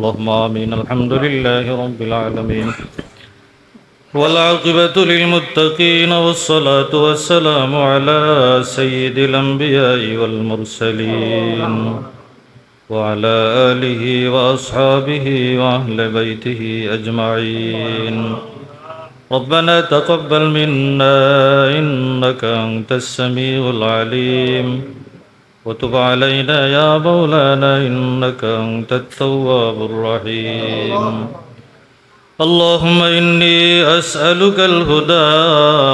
اللهم آمين. الحمد لله رب العالمين. والعاقبة للمتقين والصلاة والسلام على سيد الأنبياء والمرسلين وعلى آله وأصحابه وأهل بيته أجمعين. ربنا تقبل منا إنك أنت السميع العليم. وتب علينا يا مولانا إنك أنت التواب الرحيم. اللهم إني أسألك الهدى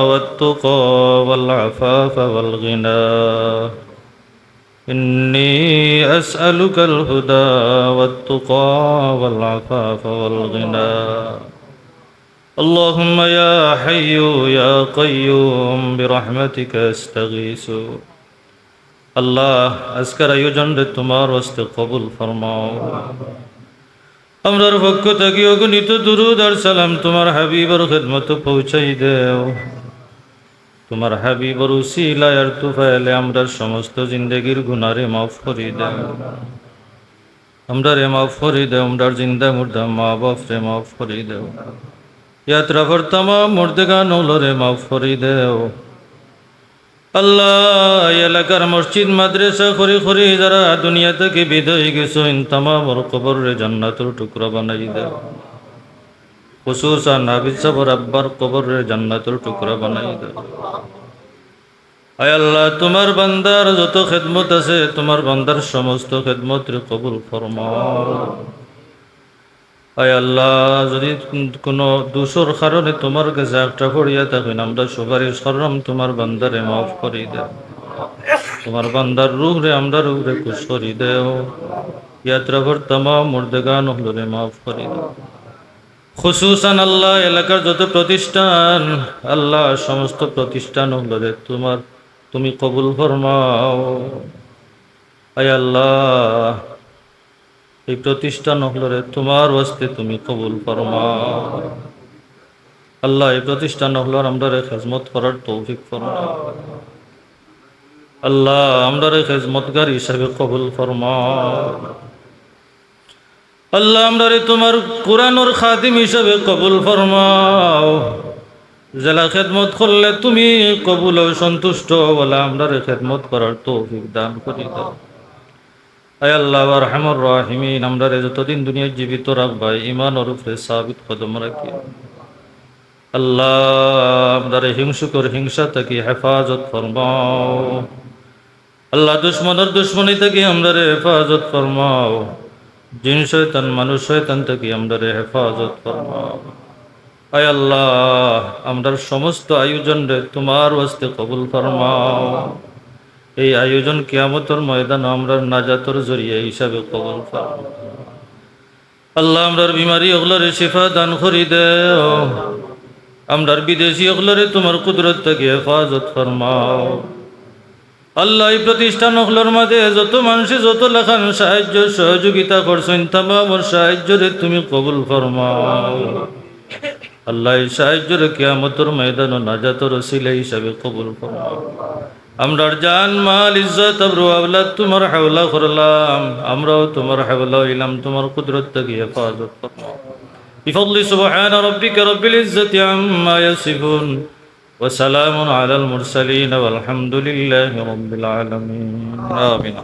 والتقى والعفاف والغنى. إني أسألك الهدى والتقى والعفاف والغنى. اللهم يا حي يا قيوم برحمتك أستغيث. আল্লাহ, আজকের আয়োজনরে তোমার হস্তে কবুল ফরমাও। আমরার পক্ষ থাকি অগণিত দুরুদ আর সালাম তোমার হাবিবর খেদমত পৌঁছাই দেও। তোমার হাবিবর উসিলায় আর তুফাইলে আমরা সমস্ত জিন্দগির গুনারে মাফ করি দেও। আমরা রে মাফ করি দেও, আমরার জিন্দা মুর্দা মা বাপ রে মাফ করি দেও। ইয়াত্রা ফর তামাম মুর্দেগান রে মাফ করি দেও। আল্লাহ, এলাকার মসজিদ, মাদ্রাসা খরি খরি যারা দুনিয়া থেকে বিদায় গেছো তামামর কবর রে জান্নাতুর টুকরা বানাই দেও খুসুসান হাবিজ সাবর আব্বার কবর রে জান্নাতুর টুকরা বানাই দেও আয় আল্লাহ, তোমার বান্দার যত খেদমত আছে, তোমার বান্দার সমস্ত খেদমত কবুল ফরমাও। আয় আল্লাহ, যদি কোনো দোষর কারণে তোমার কাছে একটা পড়িয়া থাকেন আমরা সুপারিশ করলাম, তোমার বান্দারে মাফ করি দেও। তোমার বান্দার রূহ রে আমরা রূহ রে খুশ করি দেও। ইয়াত্রা ভর তামা মুর্দেগান হলরে মাফ করি দেও। খুসুসান আল্লাহ, এলাকার যত প্রতিষ্ঠান, আল্লাহ সমস্ত প্রতিষ্ঠান হলরে তোমার, তুমি কবুল ফরমাও। আয় আল্লাহ এই প্রতিষ্ঠান হলরে তোমার ওয়াস্তে তুমি কবুল ফরমাও আল্লাহ, এই প্রতিষ্ঠান হলর আমরা খেজমত করার তৌফিক ফরমাও আল্লাহ আমরা খেজমতগার হিসাবে কবুল ফরমাও আল্লাহ আমরা তোমার কোরআনর খাদিম হিসাবে কবুল ফরমাও জেলা খেদমত করলে তুমি কবুল সন্তুষ্ট বলে আমরা খেদমত করার তৌফিক দান করি। দাও আল্লাহ রহমর রাহিমিন, আমরা রে যতদিন দুনিয়ায় জীবিত রাখবা ইমান ওর সাবিত কদম রাখি। আল্লাহ, আমরা রে হিংসুকর হিংসা থেকে হেফাজত ফরমাও। আল্লাহ, দুশ্মনের দুশ্মনী থেকে আমরা রে হেফাজত ফরমাও। জিন শয়তান, মানুষ শয়তান থেকে আমরা রে হেফাজত ফরমাও। আয় আল্লাহ, আমরার সমস্ত আয়োজন রে তোমার ওয়াস্তে কবুল ফরমাও। এই আয়োজন কিয়ামতর ময়দান আমরার নাজাতর জরিয়া হিসাবে কবল আল্লাহ আমরার বিমারি ওগুলোরে শিফা দান করি দে আমরার বিদেশি ওগুলোরে তোমার কুদরত থেকে হেফাজত ফরমাও। আল্লাহ এই প্রতিষ্ঠান ওগুলোর মাঝে যত মানুষে যত লেখান সাহায্য সহযোগিতা করছেন তামামর সাহায্যরে তুমি কবুল ফরমাও। আল্লাহ এই সাহায্যরে কিয়ামতর ময়দান ও নাজাতর সিলে হিসাবে কবুল ফরমাও। আমরার জান মাল ইজ্জত আবরু আওলাদ তোমার হাওলা করলাম আমরাও তোমার হাওলা হইলাম তোমার কুদরত থেকে হেফাজত করলাম بفضل سبحان ربك رب العزة عما يصفون وسلام على المرسلين والحمد لله رب العالمين آمين